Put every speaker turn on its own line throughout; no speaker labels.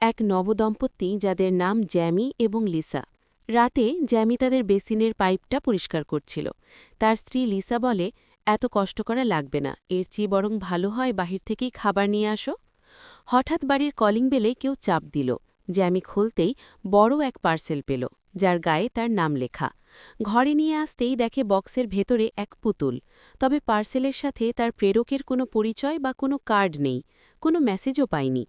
এক নবদম্পতি যাদের নাম জ্যামি এবং লিসা। রাতে জ্যামি তাদের বেসিনের পাইপটা পরিষ্কার করছিল। তার স্ত্রী লিসা বলে, এত কষ্ট করা লাগবে না, এর চেয়ে বরং ভালো হয় বাহির থেকেই খাবার নিয়ে আসো। হঠাৎ বাড়ির কলিং বেলে কেউ চাপ দিল। জ্যামি খুলতেই বড় এক পার্সেল পেল, যার গায়ে তার নাম লেখা। ঘরে নিয়ে আসতেই দেখে বক্সের ভেতরে এক পুতুল। তবে পার্সেলের সাথে তার প্রেরকের কোনো পরিচয় বা কোনো কার্ড নেই, কোনো মেসেজও পায়নি।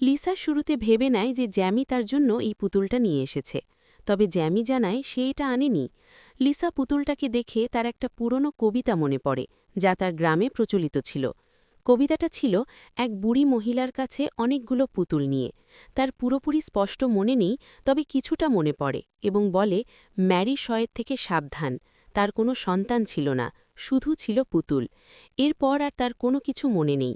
লিসা শুরুতে ভেবে নেয় যে জ্যামি তার জন্য এই পুতুলটা নিয়ে এসেছে। তবে জ্যামি জানায় সে এটা আনেনি। লিসা পুতুলটাকে দেখে তার একটা পুরনো কবিতা মনে পড়ে, যা তার গ্রামে প্রচলিত ছিল। কবিতাটা ছিল, এক বুড়ি মহিলার কাছে অনেকগুলো পুতুল নিয়ে। তার পুরোপুরি স্পষ্ট মনে নেই, তবে কিছুটা মনে পড়ে এবং বলে, ম্যারি শয়ের থেকে সাবধান। তার কোনো সন্তান ছিল না, শুধু ছিল পুতুল। এরপর আর তার কোনো কিছু মনে নেই।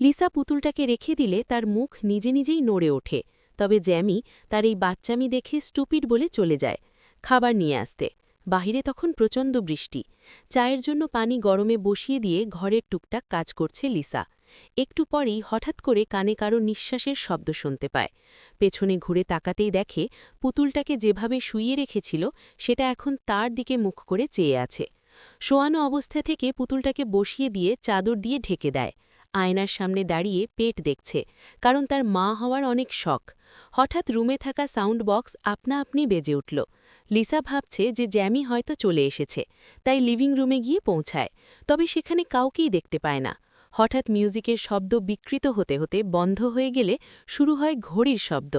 লিসা পুতুলটাকে রেখে দিলে তার মুখ নিজে নিজেই নড়ে ওঠে, তবে জ্যামি তার এই বাচ্চামি দেখে স্টুপিড বলে চলে যায় খাবার নিয়ে আসতে। বাহিরে তখন প্রচণ্ড বৃষ্টি। চায়ের জন্য পানি গরমে বসিয়ে দিয়ে ঘরের টুকটাক কাজ করছে লিসা। একটু পরেই হঠাৎ করে কানে কারও নিঃশ্বাসের শব্দ শুনতে পায়। পেছনে ঘুরে তাকাতেই দেখে পুতুলটাকে যেভাবে শুইয়ে রেখেছিল, সেটা এখন তার দিকে মুখ করে চেয়ে আছে। শোয়ানো অবস্থা থেকে পুতুলটাকে বসিয়ে দিয়ে চাদর দিয়ে ঢেকে দেয়। আয়নার সামনে দাঁড়িয়ে পেট দেখছে, কারণ তার মা হওয়ার অনেক শখ। হঠাৎ রুমে থাকা সাউন্ড বক্স আপনা আপনি বেজে উঠল। লিসা ভাবছে যে জ্যামি হয়তো চলে এসেছে, তাই লিভিং রুমে গিয়ে পৌঁছায়, তবে সেখানে কাউকেই দেখতে পায় না। হঠাৎ মিউজিকের শব্দ বিকৃত হতে হতে বন্ধ হয়ে গেলে শুরু হয় ঘড়ির শব্দ।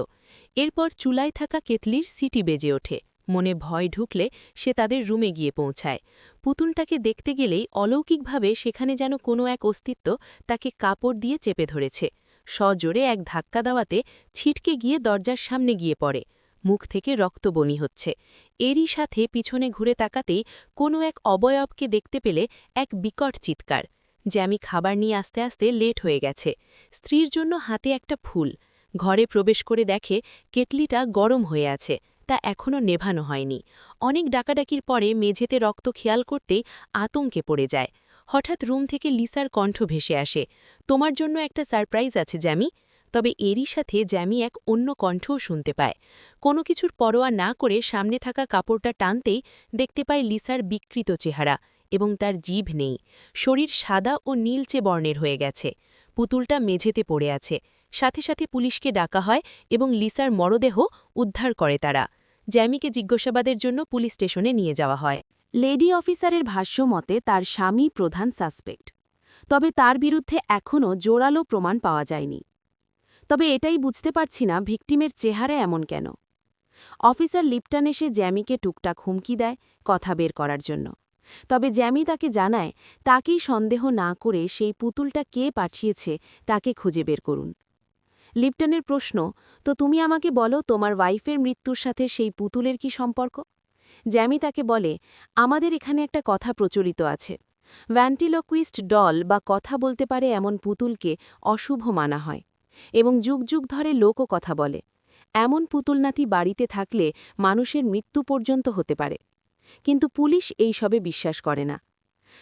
এরপর চুলায় থাকা কেতলির সিটি বেজে ওঠে। মনে ভয় ঢুকলে সে তাদের রুমে গিয়ে পৌঁছায়। পুতুলটাকে দেখতে গেলেই অলৌকিকভাবে সেখানে যেন কোনো এক অস্তিত্ব তাকে কাপড় দিয়ে চেপে ধরেছে। সজোরে এক ধাক্কা দেওয়াতে ছিটকে গিয়ে দরজার সামনে গিয়ে পড়ে। মুখ থেকে রক্ত বমি হচ্ছে। এরই সাথে পিছনে ঘুরে তাকাতেই কোনো এক অবয়বকে দেখতে পেলে এক বিকট চিৎকার, যে আমি খাবার নিয়ে আসতে আসতে লেট হয়ে গেছে। স্ত্রীর জন্য হাতে একটা ফুল। ঘরে প্রবেশ করে দেখে কেটলিটা গরম হয়ে আছে। তা এখনও নেভানো হয়নি। অনেক ডাকাডাকির পরে মেঝেতে রক্ত খেয়াল করতে আতঙ্কে পড়ে যায়। হঠাৎ রুম থেকে লিসার কণ্ঠ ভেসে আসে, তোমার জন্য একটা সারপ্রাইজ আছে, জ্যামি। তবে এরই সাথে জ্যামি এক অন্য কণ্ঠও শুনতে পায়। কোনো কিছুর পরোয়া না করে সামনে থাকা কাপড়টা টানতেই দেখতে পায় লিসার বিকৃত চেহারা এবং তার জিভ নেই। শরীর সাদা ও নীলচে বর্ণের হয়ে গেছে। পুতুলটা মেঝেতে পড়ে আছে। সাথে সাথে পুলিশকে ডাকা হয় এবং লিসার মরদেহ উদ্ধার করে তারা। জ্যামিকে জিজ্ঞাসাবাদের জন্য পুলিশ স্টেশনে নিয়ে যাওয়া হয়। লেডি অফিসারের ভাষ্য মতে তার স্বামী প্রধান সাসপেক্ট। তবে তার বিরুদ্ধে এখনও জোরালো প্রমাণ পাওয়া যায়নি। তবে এটাই বুঝতে পারছি না, ভিকটিমের চেহারা এমন কেন? অফিসার লিপটন এসে জ্যামিকে টুকটাক হুমকি দেয় কথা বের করার জন্য। তবে জ্যামি তাকে জানায়, তাকেই সন্দেহ না করে সেই পুতুলটা কে পাঠিয়েছে তাকে খুঁজে বের করুন। লিপটনের প্রশ্ন, তো তুমি আমাকে বলো তোমার ওয়াইফের মৃত্যুর সাথে সেই পুতুলের কি সম্পর্ক? জ্যামি তাকে বলে, আমাদের এখানে একটা কথা প্রচলিত আছে। ভ্যান্টিলোকুইস্ট ডল বা কথা বলতে পারে এমন পুতুলকে অশুভ মানা হয় এবং যুগ যুগ ধরে লোকও কথা বলে। এমন পুতুলনাথি বাড়িতে থাকলে মানুষের মৃত্যু পর্যন্ত হতে পারে। কিন্তু পুলিশ এই সবে বিশ্বাস করে না।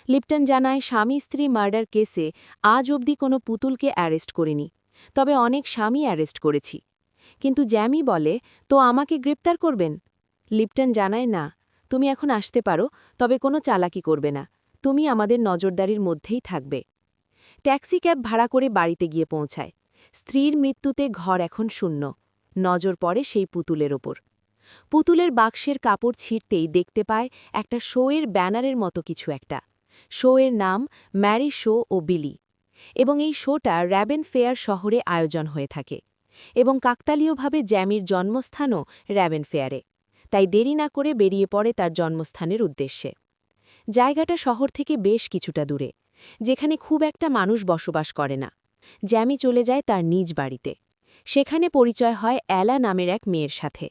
লিপটন জানায়, স্বামী স্ত্রী মার্ডার কেসে আজ অবধি কোনো পুতুলকে অ্যারেস্ট করিনি। তবে অনেক স্বামী অ্যারেস্ট করেছি। কিন্তু জ্যামি বলে, তো আমাকে গ্রেপ্তার করবেন? লিপটন জানায়, না, তুমি এখন আসতে পারো, তবে কোনো চালাকি করবে না। তুমি আমাদের নজরদারির মধ্যেই থাকবে। ট্যাক্সি ক্যাব ভাড়া করে বাড়িতে গিয়ে পৌঁছায়। স্ত্রীর মৃত্যুতে ঘর এখন শূন্য, নজর পড়ে সেই পুতুলের ওপর। পুতুলের বাক্সের কাপড় ছিঁড়তেই দেখতে পায় একটা শোয়ের ব্যানারের মতো কিছু একটা। শোয়ের নাম ম্যারি শো ও বিলি। এবং এই শোটা র্যাবেন ফেয়ার শহরে আয়োজন হয়ে থাকে এবং কাকতালীয়ভাবে জ্যামির জন্মস্থানও র্যাবেন ফেয়ারে। তাই দেরি না করে বেরিয়ে পড়ে তার জন্মস্থানের উদ্দেশ্যে। জায়গাটা শহর থেকে বেশ কিছুটা দূরে, যেখানে খুব একটা মানুষ বসবাস করে না। জ্যামি চলে যায় তার নিজ বাড়িতে। সেখানে পরিচয় হয় অ্যালা নামের এক মেয়ের সাথে।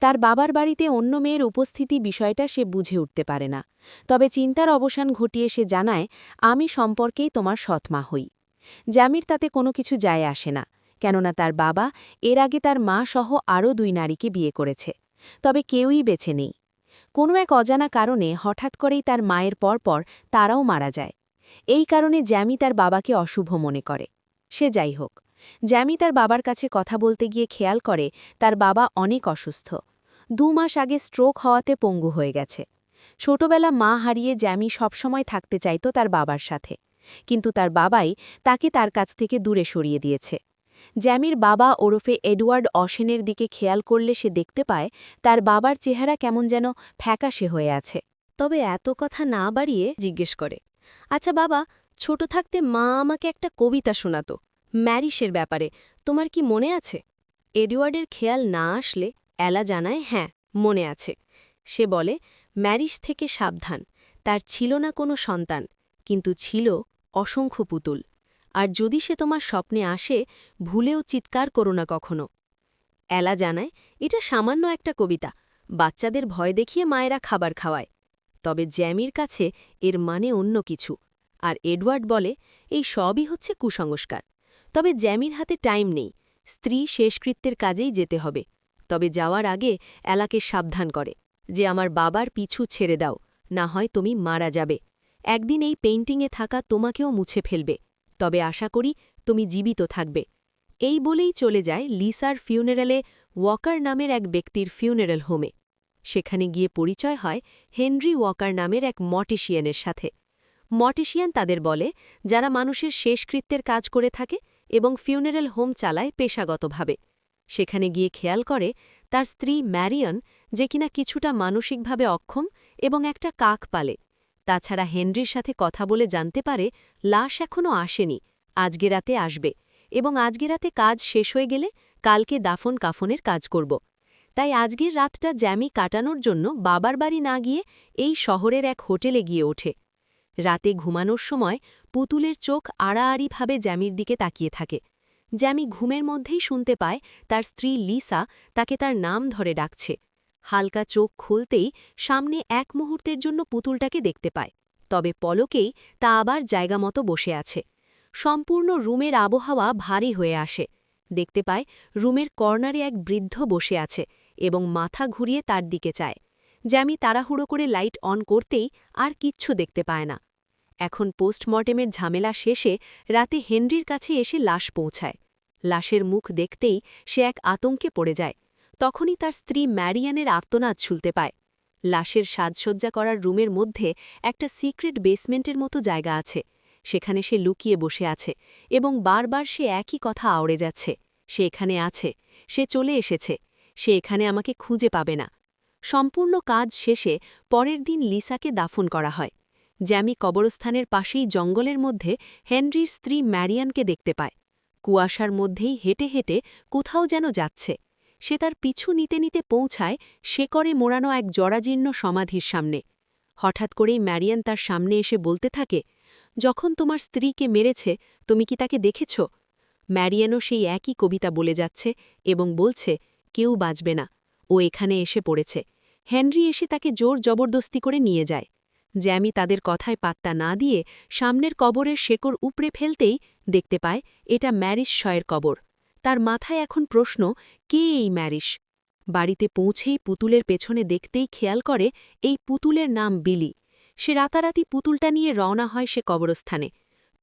তার বাবার বাড়িতে অন্য মেয়ের উপস্থিতি বিষয়টা সে বুঝে উঠতে পারে না। তবে চিন্তার অবসান ঘটিয়ে সে জানায়, আমি সম্পর্কেই তোমার সৎমা হই। জ্যামির তাতে কোনো কিছু যায় আসে না। কেননা তার বাবা, এর আগে তার মা সহ আরও দুই নারীকে বিয়ে করেছে। তবে কেউই বেছে নেই। কোনো এক অজানা কারণে হঠাৎ করেই তার মায়ের পরপর তারাও মারা যায়। এই কারণে জ্যামি তার বাবাকে অশুভ মনে করে। সে যাই হোক। জ্যামি তার বাবার কাছে কথা বলতে গিয়ে খেয়াল করে তার বাবা অনেক অসুস্থ। দু মাস আগে স্ট্রোক হওয়াতে পঙ্গু হয়ে গেছে। ছোটবেলা মা হারিয়ে জ্যামি সবসময় থাকতে চাইত তার বাবার সাথে। কিন্তু তার বাবাই তাকে তার কাছ থেকে দূরে সরিয়ে দিয়েছে। জ্যামির বাবা ওরফে এডওয়ার্ড অসেনের দিকে খেয়াল করলে সে দেখতে পায় তার বাবার চেহারা কেমন যেন ফ্যাকাশে হয়ে আছে। তবে এত কথা না বাড়িয়ে জিজ্ঞেস করে আচ্ছা বাবা, ছোট থাকতে মা আমাকে একটা কবিতা শোনাত। ম্যারিসের ব্যাপারে। তোমার কি মনে আছে? এডওয়ার্ডের খেয়াল না আসলে এলা জানায় হ্যাঁ মনে আছে। সে বলে, ম্যারিস থেকে সাবধান। তার ছিল না কোনো সন্তান, কিন্তু ছিল অসংখ্য পুতুল। আর যদি সে তোমার স্বপ্নে আসে, ভুলেও চিৎকার করো না কখনো। এলা জানায়, এটা সামান্য একটা কবিতা। বাচ্চাদের ভয় দেখিয়ে মায়েরা খাবার খাওয়ায়। তবে জ্যামির কাছে এর মানে অন্য কিছু। আর এডওয়ার্ড বলে, এই সবই হচ্ছে কুসংস্কার। তবে জ্যামির হাতে টাইম নেই। স্ত্রী শেষকৃত্যের কাজেই যেতে হবে। তবে যাওয়ার আগে এলাকে সাবধান করে যে আমার বাবার পিছু ছেড়ে দাও, না হয় তুমি মারা যাবে। একদিন এই পেইন্টিংয়ে থাকা তোমাকেও মুছে ফেলবে। তবে আশা করি তুমি জীবিত থাকবে। এই বলেই চলে যায় লিসার ফিউনারেলে ওয়াকার নামের এক ব্যক্তির ফিউনারেল হোমে। সেখানে গিয়ে পরিচয় হয় হেনরি ওয়াকার নামের এক মটিশিয়ানের সাথে। মটিশিয়ান তাদের বলে, যারা মানুষের শেষকৃত্যের কাজ করে থাকে এবং ফিউনারেল হোম চালায় পেশাগতভাবে। সেখানে গিয়ে খেয়াল করে তার স্ত্রী ম্যারিয়ন যে কিনা কিছুটা মানসিকভাবে অক্ষম এবং একটা কাক পালে। তাছাড়া হেনরির সাথে কথা বলে জানতে পারে, লাশ এখনও আসেনি, আজকে রাতে আসবে এবং আজকে রাতে কাজ শেষ হয়ে গেলে কালকে দাফন কাফনের কাজ করব। তাই আজকের রাতটা জ্যামি কাটানোর জন্য বাবার বাড়ি না গিয়ে এই শহরের এক হোটেলে গিয়ে ওঠে। রাতে ঘুমানোর সময় পুতুলের চোখ আড়াআড়িভাবে জ্যামির দিকে তাকিয়ে থাকে। জ্যামি ঘুমের মধ্যেই শুনতে পায় তার স্ত্রী লিসা তাকে তার নাম ধরে ডাকছে। হালকা চোখ খুলতেই সামনে এক মুহূর্তের জন্য পুতুলটাকে দেখতে পায়। তবে পলকেই তা আবার জায়গা মতো বসে আছে। সম্পূর্ণ রুমের আবহাওয়া ভারী হয়ে আসে। দেখতে পায় রুমের কর্নারে এক বৃদ্ধ বসে আছে এবং মাথা ঘুরিয়ে তার দিকে চায়। জ্যামি তাড়াহুড়ো করে লাইট অন করতেই আর কিচ্ছু দেখতে পায় না। এখন পোস্টমর্টেমের ঝামেলা শেষে রাতে হেনরির কাছে এসে লাশ পৌঁছায়। লাশের মুখ দেখতেই সে এক আতঙ্কে পড়ে যায়। তখনই তার স্ত্রী ম্যারিয়ানের আর্তনাদ শুনতে পায়। লাশের সাজসজ্জা করার রুমের মধ্যে একটা সিক্রেট বেসমেন্টের মতো জায়গা আছে। সেখানে সে লুকিয়ে বসে আছে এবং বারবার সে একই কথা আওড়ে যাচ্ছে। সে এখানে আছে। সে চলে এসেছে। সে এখানে আমাকে খুঁজে পাবে না। সম্পূর্ণ কাজ শেষে পরের দিন লিসাকে দাফন করা হয়। জ্যামি কবরস্থানের পাশেই জঙ্গলের মধ্যে হেনরির স্ত্রী ম্যারিয়ানকে দেখতে পায়। কুয়াশার মধ্যেই হেঁটে হেঁটে কোথাও যেন যাচ্ছে। সে তার পিছু নিতে নিতে পৌঁছায় শেকরে মোড়ানো এক জরাজীর্ণ সমাধির সামনে। হঠাৎ করেই ম্যারিয়ান তার সামনে এসে বলতে থাকে, যখন তোমার স্ত্রীকে মেরেছে, তুমি কি তাকে দেখেছ? ম্যারিয়ানও সেই একই কবিতা বলে যাচ্ছে এবং বলছে, কেউ বাঁচবে না। ও এখানে এসে পড়েছে। হেনরি এসে তাকে জোর জবরদস্তি করে নিয়ে যায়। জ্যামি তাদের কথায় পাত্তা না দিয়ে সামনের কবরের শেকড় উপড়ে ফেলতেই দেখতে পায়, এটা ম্যারিস শয়ের কবর। তার মাথায় এখন প্রশ্ন, কে এই ম্যারিস? বাড়িতে পৌঁছেই পুতুলের পেছনে দেখতেই খেয়াল করে এই পুতুলের নাম বিলি। সে রাতারাতি পুতুলটা নিয়ে রওনা হয় সে কবরস্থানে।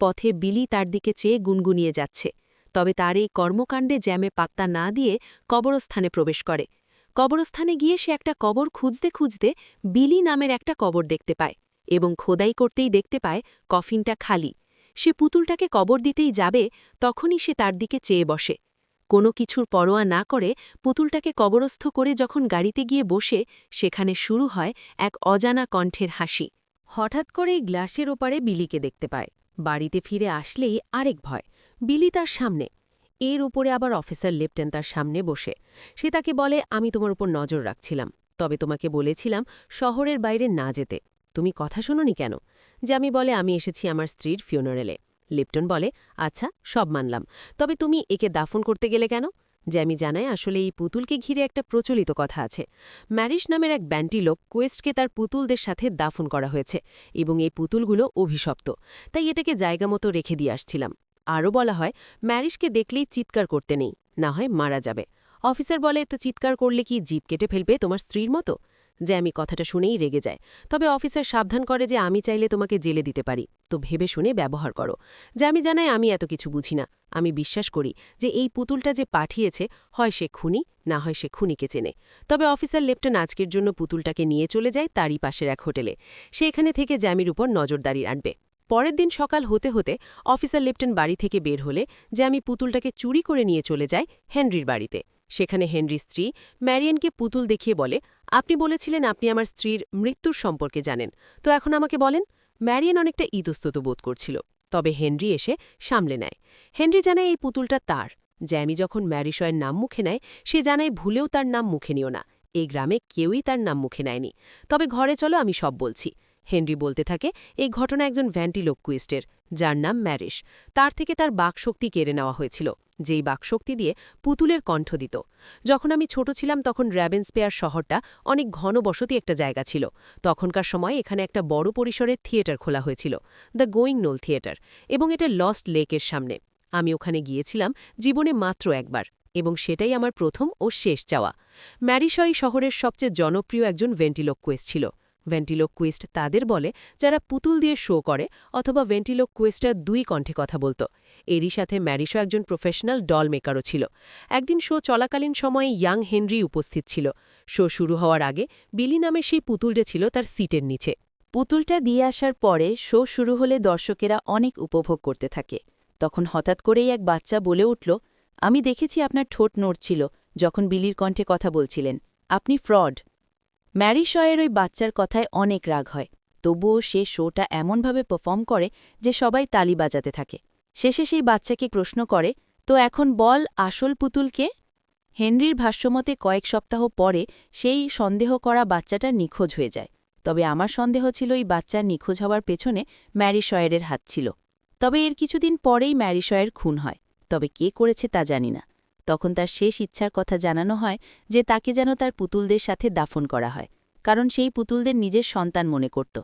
পথে বিলি তার দিকে চেয়ে গুনগুনিয়ে যাচ্ছে। তবে তার এই কর্মকাণ্ডে জ্যামে পাত্তা না দিয়ে কবরস্থানে প্রবেশ করে। কবরস্থানে গিয়ে সে একটা কবর খুঁজতে খুঁজতে বিলি নামের একটা কবর দেখতে পায় এবং খোদাই করতেই দেখতে পায় কফিনটা খালি। সে পুতুলটাকে কবর দিতেই যাবে, তখনই সে তার দিকে চেয়ে বসে। কোনো কিছুর পরোয়া না করে পুতুলটাকে কবরস্থ করে যখন গাড়িতে গিয়ে বসে, সেখানে শুরু হয় এক অজানা কণ্ঠের হাসি। হঠাৎ করেই গ্লাসের ওপারে বিলিকে দেখতে পায়। বাড়িতে ফিরে আসলেই আরেক ভয়। বিলি তার সামনে এর উপরে আবার অফিসার লেফটেন তার সামনে বসে। সে তাকে বলে, আমি তোমার উপর নজর রাখছিলাম। তবে তোমাকে বলেছিলাম শহরের বাইরে না যেতে। তুমি কথা শোনোনি কেন? আমি বলে, আমি এসেছি আমার স্ত্রীর ফিউনারেলে লিপটন বলে আচ্ছা সব মানলাম। তবে তুমি একে দাফন করতে গেলে কেন? যে আমি জানাই আসলে এই পুতুলকে ঘিরে একটা প্রচলিত কথা আছে। ম্যারিশ নামের এক ব্যান্টি লোক কোয়েস্টকে তার পুতুলদের সাথে দাফন করা হয়েছে এবং এই পুতুলগুলো অভিশপ্ত। তাই এটাকে জায়গা মতো রেখে দিয়ে আসছিলাম। আরও বলা হয়, ম্যারিশকে দেখলেই চিৎকার করতে নেই, না হয় মারা যাবে। অফিসার বলে, তো চিৎকার করলে কি জিপ কেটে ফেলবে তোমার স্ত্রীর মতো? যে আমি কথাটা শুনেই রেগে যায়। তবে অফিসার সাবধান করে যে, আমি চাইলে তোমাকে জেলে দিতে পারি। তো ভেবে শুনে ব্যবহার করো। জ্যামি জানায় আমি এত কিছু বুঝি না। আমি বিশ্বাস করি যে, এই পুতুলটা যে পাঠিয়েছে, হয় সে খুনি, না হয় সে খুনিকে চেনে। তবে অফিসার লেফটেন আজকের জন্য পুতুলটাকে নিয়ে চলে যায় তারই পাশের এক হোটেলে। সে এখানে থেকে জ্যামির উপর নজরদারি রাখবে পরের দিন সকাল হতে হতে অফিসার লেফটেন বাড়ি থেকে বের হলে যে আমি পুতুলটাকে চুরি করে নিয়ে চলে যাই হেনরির বাড়িতে। সেখানে হেনরির স্ত্রী ম্যারিয়ানকে পুতুল দেখিয়ে বলে, আপনি বলেছিলেন আপনি আমার স্ত্রীর মৃত্যুর সম্পর্কে জানেন। তো এখন আমাকে বলেন? ম্যারিয়ান অনেকটা ইতস্তত বোধ করছিল। তবে হেনরি এসে সামলে নেয়। হেনরি জানায় এই পুতুলটা তার। জ্যামি যখন ম্যারিশয়ের নাম মুখে নেয়, সে জানায় ভুলেও তার নাম মুখে নিও না। এই গ্রামে কেউই তার নাম মুখে নেয়নি। তবে ঘরে চলো, আমি সব বলছি। হেনরি বলতে থাকে, এই ঘটনা একজন ভ্যান্টিলোকুইস্টের যার নাম ম্যারিশ। তার থেকে তার বাকশক্তি কেড়ে নেওয়া হয়েছিল, যেই বাকশক্তি দিয়ে পুতুলের কণ্ঠ দিত। যখন আমি ছোট ছিলাম তখন র্যাবেন্সপেয়ার শহরটা অনেক ঘনবসতি একটা জায়গা ছিল। তখনকার সময় এখানে একটা বড় পরিসরের থিয়েটার খোলা হয়েছিল, দ্য গোয়িং নোল থিয়েটার, এবং এটা লস্ট লেকের সামনে। আমি ওখানে গিয়েছিলাম জীবনে মাত্র একবার, এবং সেটাই আমার প্রথম ও শেষ চাওয়া। ম্যারিশয় শহরের সবচেয়ে জনপ্রিয় একজন ভেন্টিলোকুয়েস্ট ছিল। ভেন্টিলোকুইস্ট তাদের বলে যারা পুতুল দিয়ে শো করে অথবা ভেন্টিলোকুইস্টরা দুই কণ্ঠে কথা বলতো। এরই সাথে ম্যারিশো একজন প্রফেশনাল ডল মেকারও ছিল। একদিন শো চলাকালীন সময়ে ইয়াং হেনরি উপস্থিত ছিল। শো শুরু হওয়ার আগে বিলি নামে সেই পুতুলটা ছিল তার সিটের নিচে।
পুতুলটা দিয়ে আসার পরে শো শুরু হলে দর্শকেরা অনেক উপভোগ করতে থাকে। তখন হঠাৎ করেই এক বাচ্চা বলে উঠল, আমি দেখেছি আপনার ঠোঁট নড়ছিল যখন বিলির কণ্ঠে কথা বলছিলেন। আপনি ফ্রড। ম্যারি শয়ের ওই বাচ্চার কথায় অনেক রাগ হয়, তবুও সে শোটা এমনভাবে পারফর্ম করে যে সবাই তালি বাজাতে থাকে। শেষে সেই বাচ্চাকে প্রশ্ন করে, তো এখন বল আসল পুতুলকে? হেনরির ভাষ্যমতে কয়েক সপ্তাহ পরে সেই সন্দেহ করা বাচ্চাটা নিখোঁজ হয়ে যায়। তবে আমার সন্দেহ ছিল এই বাচ্চার নিখোঁজ হওয়ার পেছনে ম্যারি শয়ের হাত ছিল। তবে এর কিছুদিন পরেই ম্যারিশয়ের খুন হয়। তবে কে করেছে তা জানি না। তখন তার শেষ ইচ্ছার কথা জানানো হয় যে তাকে যেন তার পুতুলদের সাথে দাফন করা হয়, কারণ সেই পুতুলদের নিজের সন্তান মনে করত।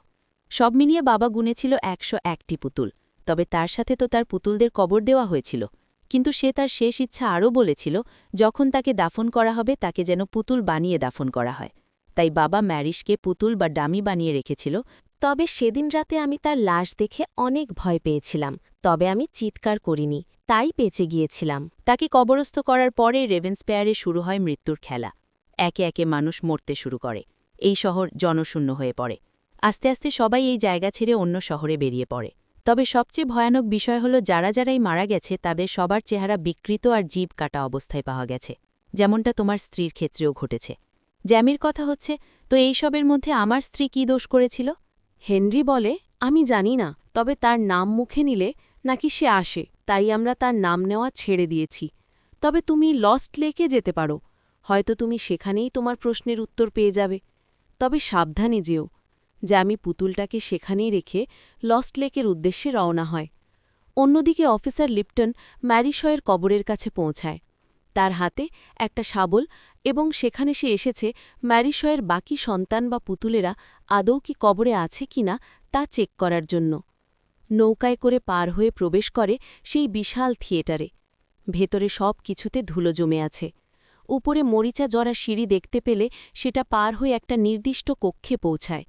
সব মিলিয়ে বাবা গুনেছিল একশো একটি পুতুল, তবে তার সাথে তো তার পুতুলদের কবর দেওয়া হয়েছিল। কিন্তু সে তার শেষ ইচ্ছা আরও বলেছিল, যখন তাকে দাফন করা হবে তাকে যেন পুতুল বানিয়ে দাফন করা হয়। তাই বাবা ম্যারিশকে পুতুল বা ডামি বানিয়ে রেখেছিল
তবে সেদিন রাতে আমি তার লাশ দেখে অনেক ভয় পেয়েছিলাম, তবে আমি চিৎকার করিনি, তাই বেঁচে গিয়েছিলাম।
তাকে কবরস্থ করার পরে রেভেন্সপেয়ারে শুরু হয় মৃত্যুর খেলা। একে একে মানুষ মরতে শুরু করে। এই শহর জনশূন্য হয়ে পড়ে। আস্তে আস্তে সবাই এই জায়গা ছেড়ে অন্য শহরে বেরিয়ে পড়ে। তবে সবচেয়ে ভয়ানক বিষয় হল যারা যারাই মারা গেছে, তাদের সবার চেহারা বিকৃত আর জীব কাটা অবস্থায় পাওয়া গেছে। যেমনটা তোমার স্ত্রীর ক্ষেত্রেও ঘটেছে। জ্যামির কথা হচ্ছে, তো এই সবের মধ্যে আমার স্ত্রী কী দোষ করেছিল?
হেনরি বলে, আমি জানি না, তবে তার নাম মুখে নিলে নাকি সে আসে, তাই আমরা তার নাম নেওয়া ছেড়ে দিয়েছি। তবে তুমি লস্ট লেকে যেতে পারো, হয়তো তুমি সেখানেই তোমার প্রশ্নের উত্তর পেয়ে যাবে। তবে সাবধানে যেও, যে আমি পুতুলটাকে সেখানেই রেখে লস্ট লেকের উদ্দেশ্যে রওনা হয়। অন্যদিকে অফিসার লিপটন ম্যারিশয়ের কবরের কাছে পৌঁছায়। তার হাতে একটা শাবল এবং সেখানে সে এসেছে ম্যারিশয়ের বাকি সন্তান বা পুতুলেরা আদৌ কি কবরে আছে কিনা তা চেক করার জন্য। নৌকায় করে পার হয়ে প্রবেশ করে সেই বিশাল থিয়েটারে। ভেতরে সব কিছুতে ধুলো জমে আছে। উপরে মরিচা জরা সিঁড়ি দেখতে পেলে সেটা পার হয়ে একটা নির্দিষ্ট কক্ষে পৌঁছায়।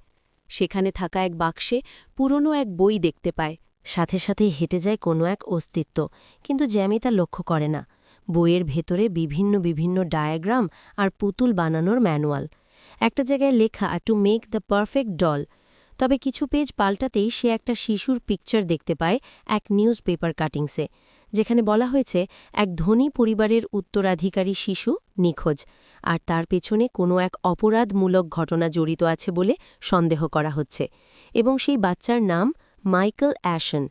সেখানে থাকা এক বাক্সে পুরনো এক বই দেখতে পায়।
সাথে সাথেই হেঁটে যায় কোনো এক অস্তিত্ব, কিন্তু জ্যামি তা লক্ষ্য করে না। বইয়ের ভেতরে বিভিন্ন বিভিন্ন ডায়াগ্রাম আর পুতুল বানানোর ম্যানুয়াল একটা জায়গায় লেখা to make the perfect doll তবে কিছু পেজ পাল্টাতেই সে একটা শিশুর পিকচার দেখতে পায় এক নিউজ পেপার কাটিংসে যেখানে বলা হয়েছে, এক ধনী পরিবারের উত্তরাধিকারী শিশু নিখোঁজ। আর তার পেছনে কোনো এক অপরাধমূলক ঘটনা জড়িত আছে বলে সন্দেহ করা হচ্ছে। এবং সেই বাচ্চার নাম মাইকেল অ্যাশন।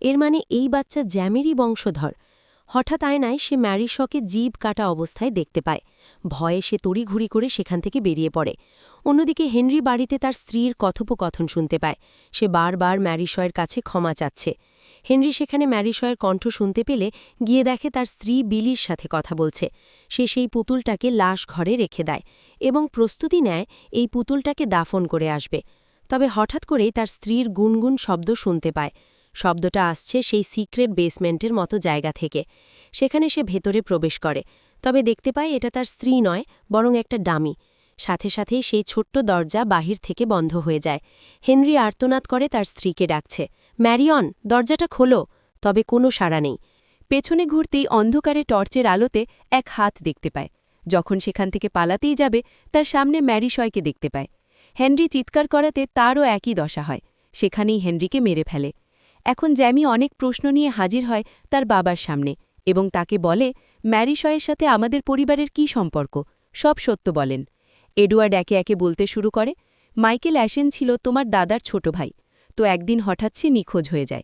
এর মানে এই বাচ্চা জ্যামেরই বংশধর। হঠাৎ আয়নায় সে ম্যারিশকে জীব কাটা অবস্থায় দেখতে পায়। ভয়ে সে তড়িঘুড়ি করে সেখান থেকে বেরিয়ে পড়ে। অন্যদিকে হেনরি বাড়িতে তার স্ত্রীর কথোপকথন শুনতে পায়। সে বারবার ম্যারিশয়ের কাছে ক্ষমা চাচ্ছে। হেনরি সেখানে ম্যারিশয়ের কণ্ঠ শুনতে পেলে গিয়ে দেখে তার স্ত্রী বিলির সাথে কথা বলছে। সে সেই পুতুলটাকে লাশ ঘরে রেখে দেয় এবং প্রস্তুতি নেয় এই পুতুলটাকে দাফন করে আসবে। তবে হঠাৎ করেই তার স্ত্রীর গুনগুন শব্দ শুনতে পায়। শব্দটা আসছে সেই সিক্রেট বেসমেন্টের মতো জায়গা থেকে। সেখানে সে ভেতরে প্রবেশ করে। তবে দেখতে পায় এটা তার স্ত্রী নয়, বরং একটা ডামি। সাথে সাথেই সেই ছোট্ট দরজা বাহির থেকে বন্ধ হয়ে যায়। হেনরি আর্তনাদ করে তার স্ত্রীকে ডাকছে, ম্যারিয়ন, দরজাটা খোলো। তবে কোনো সাড়া নেই।
পেছনে ঘুরতেই অন্ধকারে টর্চের আলোতে এক হাত দেখতে পায়। যখন সেখান থেকে পালাতেই যাবে, তার সামনে ম্যারিশয়কে দেখতে পায়। হেনরি চিৎকার করাতে তারও একই দশা হয়। সেখানেই হেনরিকে মেরে ফেলে। এখন জ্যামি অনেক প্রশ্ন নিয়ে হাজির হয় তার বাবার সামনে এবং তাকে বলে, ম্যারিশয়ের সাথে আমাদের পরিবারের কি সম্পর্ক? সব সত্য বলেন। এডওয়ার্ড একে একে বলতে শুরু করে, মাইকেল অ্যাশেন ছিল তোমার দাদার ছোট ভাই। তো একদিন হঠাৎ সে নিখোঁজ হয়ে যায়।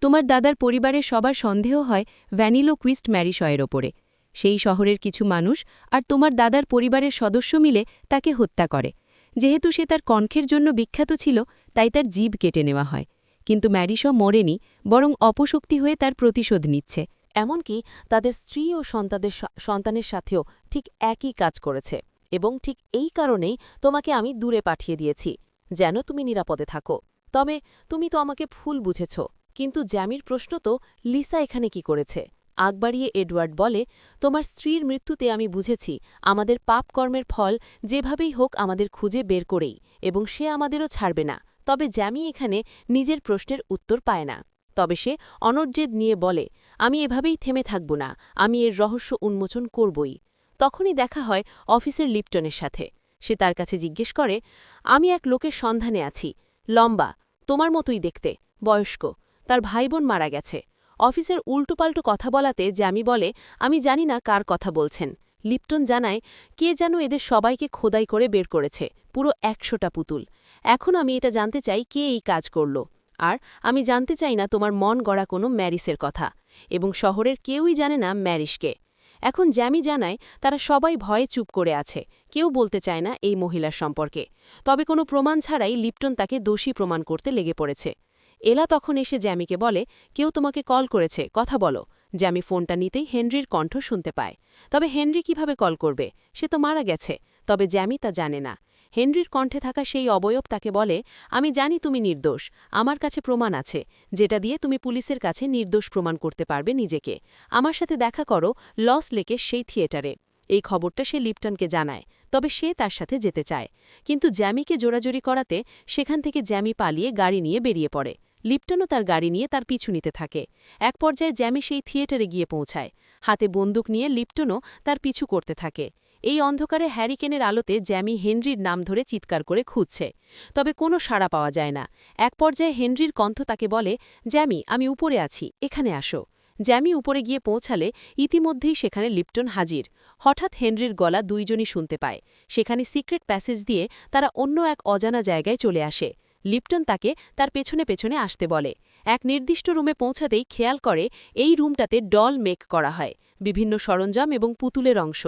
তোমার দাদার পরিবারের সবার সন্দেহ হয় ভ্যানিলো কুইস্ট ম্যারিশয়ের ওপরে। সেই শহরের কিছু মানুষ আর তোমার দাদার পরিবারের সদস্য মিলে তাকে হত্যা করে। যেহেতু সে তার কণ্ঠের জন্য বিখ্যাত ছিল, তাই তার জীব কেটে নেওয়া হয়। কিন্তু ম্যারিশ মরেনি, বরং অপশক্তি হয়ে তার প্রতিশোধ নিচ্ছে।
এমনকি তাদের স্ত্রী ও সন্তাদের সন্তানের সাথেও ঠিক একই কাজ করেছে। এবং ঠিক এই কারণেই তোমাকে আমি দূরে পাঠিয়ে দিয়েছি, যেন তুমি নিরাপদে থাকো। তবে তুমি তো আমাকে ফুল বুঝেছ, কিন্তু জ্যামির প্রশ্ন তো লিসা এখানে কি করেছে? আগ বাড়িয়ে এডওয়ার্ড বলে, তোমার স্ত্রীর মৃত্যুতে আমি বুঝেছি, আমাদের পাপকর্মের ফল যেভাবেই হোক আমাদের খুঁজে বের করেই, এবং সে আমাদেরও ছাড়বে না। তবে জ্যামি এখানে নিজের প্রশ্নের উত্তর পায় না। তবে সে অনর্জেদ নিয়ে বলে, আমি এভাবেই থেমে থাকব না, আমি এর রহস্য উন্মোচন করবই। তখনই দেখা হয় অফিসের লিপটনের সাথে। সে তার কাছে জিজ্ঞেস করে, আমি এক লোকের সন্ধানে আছি। লম্বা, তোমার মতোই দেখতে, বয়স্ক, তার ভাইবোন মারা গেছে। অফিসের উল্টোপাল্টো কথা বলাতে জ্যামি বলে, আমি জানি না কার কথা বলছেন। লিপটন জানায়, কে যেন এদের সবাইকে খোদাই করে বের করেছে, পুরো একশোটা পুতুল। এখন আমি এটা জানতে চাই কে এই কাজ করল। আর আমি জানতে চাই না তোমার মন গড়া কোনো ম্যারিসের কথা। এবং শহরের কেউই জানে না ম্যারিসকে। এখন জ্যামি জানায়, তারা সবাই ভয়ে চুপ করে আছে। কেউ বলতে চায় না এই মহিলার সম্পর্কে। তবে কোনো প্রমাণ ছাড়াই লিপটন তাকে দোষী প্রমাণ করতে লেগে পড়েছে। এলা তখন এসে জ্যামিকে বলে, কেউ তোমাকে কল করেছে, কথা বলো। জ্যামি ফোনটা নিতেই হেনরির কণ্ঠ শুনতে পায়। তবে হেনরি কীভাবে কল করবে? সে তো মারা গেছে। তবে জ্যামি তা জানে না। হেনরির কণ্ঠে থাকা সেই অবয়ব তাকে বলে, আমি জানি তুমি নির্দোষ। আমার কাছে প্রমাণ আছে, যেটা দিয়ে তুমি পুলিশের কাছে নির্দোষ প্রমাণ করতে পারবে নিজেকে। আমার সাথে দেখা করো লস লেকে সেই থিয়েটারে। এই খবরটা সে লিপটনকে জানায়, তবে সে তার সাথে যেতে চায়। কিন্তু জ্যামিকে জোরাজোরি করাতে সেখান থেকে জ্যামি পালিয়ে গাড়ি নিয়ে বেরিয়ে পড়ে। লিপটনও তার গাড়ি নিয়ে তার পিছু নিতে থাকে। এক পর্যায়ে জ্যামি সেই থিয়েটারে গিয়ে পৌঁছায়। হাতে বন্দুক নিয়ে লিপটনও তার পিছু করতে থাকে। এই অন্ধকারে হ্যারিকেনের আলোতে জ্যামি হেনরির নাম ধরে চিৎকার করে খুঁজছে। তবে কোনো সাড়া পাওয়া যায় না। এক পর্যায়ে হেনরির কণ্ঠ তাকে বলে, জ্যামি, আমি উপরে আছি, এখানে আসো। জ্যামি উপরে গিয়ে পৌঁছালে ইতিমধ্যেই সেখানে লিপটন হাজির। হঠাৎ হেনরির গলা দুইজনই শুনতে পায়। সেখানে সিক্রেট প্যাসেজ দিয়ে তারা অন্য এক অজানা জায়গায় চলে আসে। লিপটন তাকে তার পেছনে পেছনে আসতে বলে। এক নির্দিষ্ট রুমে পৌঁছাতেই খেয়াল করে এই রুমটাতে ডল মেক করা হয়, বিভিন্ন সরঞ্জাম এবং পুতুলের অংশ।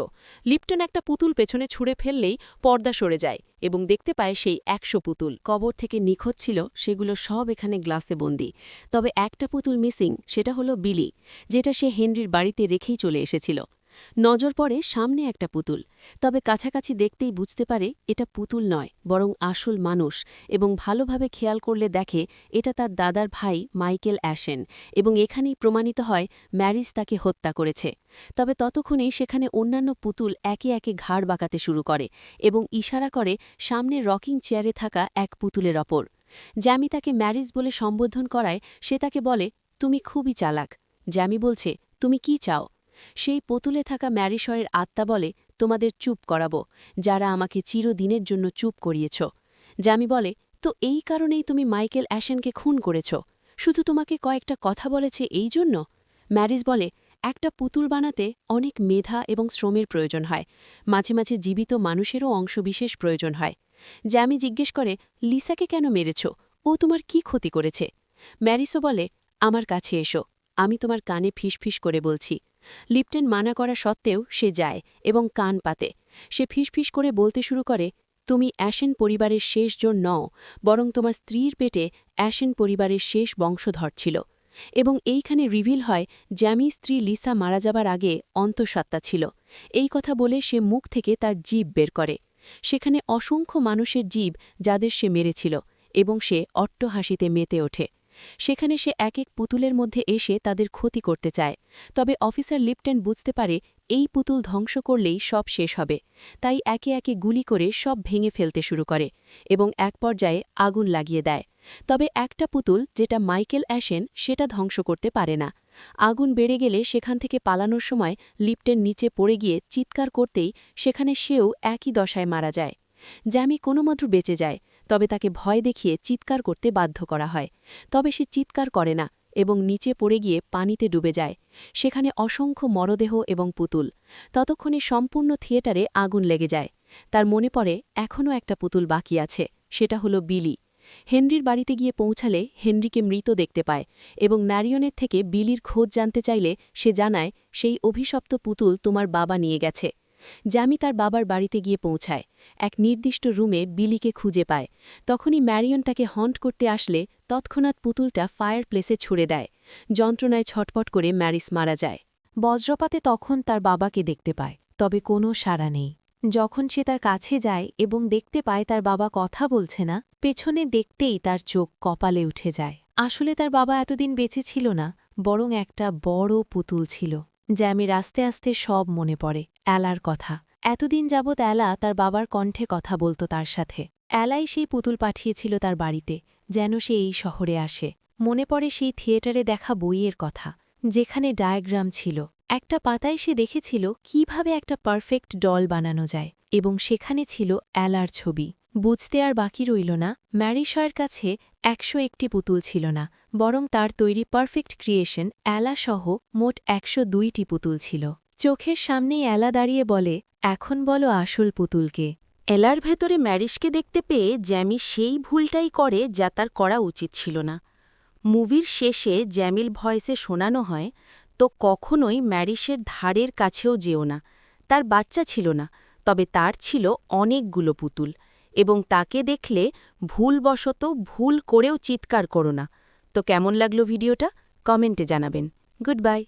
লিপটন একটা পুতুল পেছনে ছুঁড়ে ফেললেই পর্দা সরে যায় এবং দেখতে পায় সেই একশো পুতুল।
কবর থেকে নিখোঁজ ছিল সেগুলো সব এখানে গ্লাসে বন্দি। তবে একটা পুতুল মিসিং, সেটা হলো বিলি, যেটা সে হেনরির বাড়িতে রেখেই চলে এসেছিল। নজর পড়ে সামনে একটা পুতুল, তবে কাছাকাছি দেখতেই বুঝতে পারে এটা পুতুল নয়, বরং আসল মানুষ এবং ভালোভাবে খেয়াল করলে দেখে এটা তার দাদার ভাই মাইকেল অ্যাশেন এবং এখানেই প্রমাণিত হয় ম্যারিস তাকে হত্যা করেছে। তবে ততক্ষণেই সেখানে অন্যান্য পুতুল একে একে ঘাড় বাঁকাতে শুরু করে এবং ইশারা করে সামনে রকিং চেয়ারে থাকা এক পুতুলের অপর জ্যামি তাকে ম্যারিস বলে সম্বোধন করায় সে তাকে বলে, তুমি খুবই চালাক। জ্যামি বলছে, তুমি কি চাও? সেই পুতুলে থাকা ম্যারিশয়ের আত্মা বলে, তোমাদের চুপ করাবো, যারা আমাকে চিরদিনের জন্য চুপ করিয়েছ। জ্যামি বলে, তো এই কারণেই তুমি মাইকেল অ্যাশেনকে খুন করেছ। শুধু তোমাকে কয়েকটা কথা বলেছে এই জন্য? ম্যারিস বলে, একটা পুতুল বানাতে অনেক মেধা এবং শ্রমের প্রয়োজন হয়। মাঝে মাঝে জীবিত মানুষেরও অংশবিশেষ প্রয়োজন হয়। জ্যামি জিজ্ঞেস করে, লিসাকে কেন মেরেছ? ও তোমার কি ক্ষতি করেছে? ম্যারিসও বলে, আমার কাছে এসো। আমি তোমার কানে ফিসফিস করে বলছি। লিপটন মানা করা সত্ত্বেও সে যায় এবং কান পাতে। সে ফিসফিস করে বলতে শুরু করে, তুমি অ্যাশেন পরিবারের শেষ জন নও, বরং তোমার স্ত্রীর পেটে অ্যাশেন পরিবারের শেষ বংশধর ছিল। এবং এইখানে রিভিল হয়, জ্যামি স্ত্রী লিসা মারা যাবার আগে অন্তঃসত্ত্বা ছিল। এই কথা বলে সে মুখ থেকে তার জীব বের করে। সেখানে অসংখ্য মানুষের জীব যাদের সে মেরেছিল এবং সে অট্টহাসিতে মেতে ওঠে। সেখানে সে এক এক পুতুলের মধ্যে এসে তাদের ক্ষতি করতে চায়। তবে অফিসার লিপটেন বুঝতে পারে, এই পুতুল ধ্বংস করলেই সব শেষ হবে। তাই একে একে গুলি করে সব ভেঙে ফেলতে শুরু করে এবং এক পর্যায়ে আগুন লাগিয়ে দেয়। তবে একটা পুতুল, যেটা মাইকেল অ্যাশেন, সেটা ধ্বংস করতে পারে না। আগুন বেড়ে গেলে সেখান থেকে পালানোর সময় লিপটেন নিচে পড়ে গিয়ে চিৎকার করতেই সেখানে সেও একই দশায় মারা যায়। জ্যামি কোনোমাত্র বেঁচে যায়। তবে তাকে ভয় দেখিয়ে চিৎকার করতে বাধ্য করা হয়। তবে সে চিৎকার করে না এবং নিচে পড়ে গিয়ে পানিতে ডুবে যায়। সেখানে অসংখ্য মরদেহ এবং পুতুল। ততক্ষণে সম্পূর্ণ থিয়েটারে আগুন লেগে যায়। তার মনে পড়ে এখনও একটা পুতুল বাকি আছে, সেটা হলো বিলি। হেনরির বাড়িতে গিয়ে পৌঁছালে হেনরিকে মৃত দেখতে পায় এবং ন্যারিয়নের থেকে বিলির খোঁজ জানতে চাইলে সে জানায়, সেই অভিশপ্ত পুতুল তোমার বাবা নিয়ে গেছে। জ্যামি তার বাবার বাড়িতে গিয়ে পৌঁছায়। এক নির্দিষ্ট রুমে বিলিকে খুঁজে পায়। তখনই ম্যারিয়ন তাকে হন্ট করতে আসলে তৎক্ষণাৎ পুতুলটা ফায়ার প্লেসে ছুড়ে দেয়। যন্ত্রণায় ছটপট করে ম্যারিস মারা যায়।
বজ্রপাতে তখন তার বাবাকে দেখতে পায়, তবে কোনো সাড়া নেই। যখন সে তার কাছে যায় এবং দেখতে পায় তার বাবা কথা বলছে না, পেছনে দেখতেই তার চোখ কপালে উঠে যায়। আসলে তার বাবা এতদিন বেঁচে ছিল না, বরং একটা বড় পুতুল ছিল। জ্যামির আস্তে আস্তে সব মনে পড়ে। অ্যালার কথা। এতদিন যাবৎ অ্যালা তার বাবার কণ্ঠে কথা বলতো তার সাথে। অ্যালাই সেই পুতুল পাঠিয়েছিল তার বাড়িতে, যেন সে এই শহরে আসে। মনে পড়ে সেই থিয়েটারে দেখা বইয়ের কথা, যেখানে ডায়াগ্রাম ছিল। একটা পাতায় সে দেখেছিল কীভাবে একটা পারফেক্ট ডল বানানো যায়, এবং সেখানে ছিল অ্যালার ছবি। বুঝতে আর বাকি রইল না, ম্যারিশয়ের কাছে একশো একটি পুতুল ছিল না, বরং তার তৈরি পারফেক্ট ক্রিয়েশন অ্যালাসহ মোট একশো দুইটি পুতুল ছিল। চোখের সামনেই এলা দাঁড়িয়ে বলে, এখন বলো আসল পুতুলকে।
এলার ভেতরে ম্যারিসকে দেখতে পেয়ে জ্যামি সেই ভুলটাই করে যা তার করা উচিত ছিল না। মুভির শেষে জ্যামিল ভয়েসে শোনানো হয়, তো কখনোই ম্যারিসের ধারের কাছেও যেও না। তার বাচ্চা ছিল না, তবে তার ছিল অনেকগুলো পুতুল, এবং তাকে দেখলে ভুলবশত ভুল করেও চিৎকার করো না। তো কেমন লাগল ভিডিওটা? কমেন্টে জানাবেন। Good bye.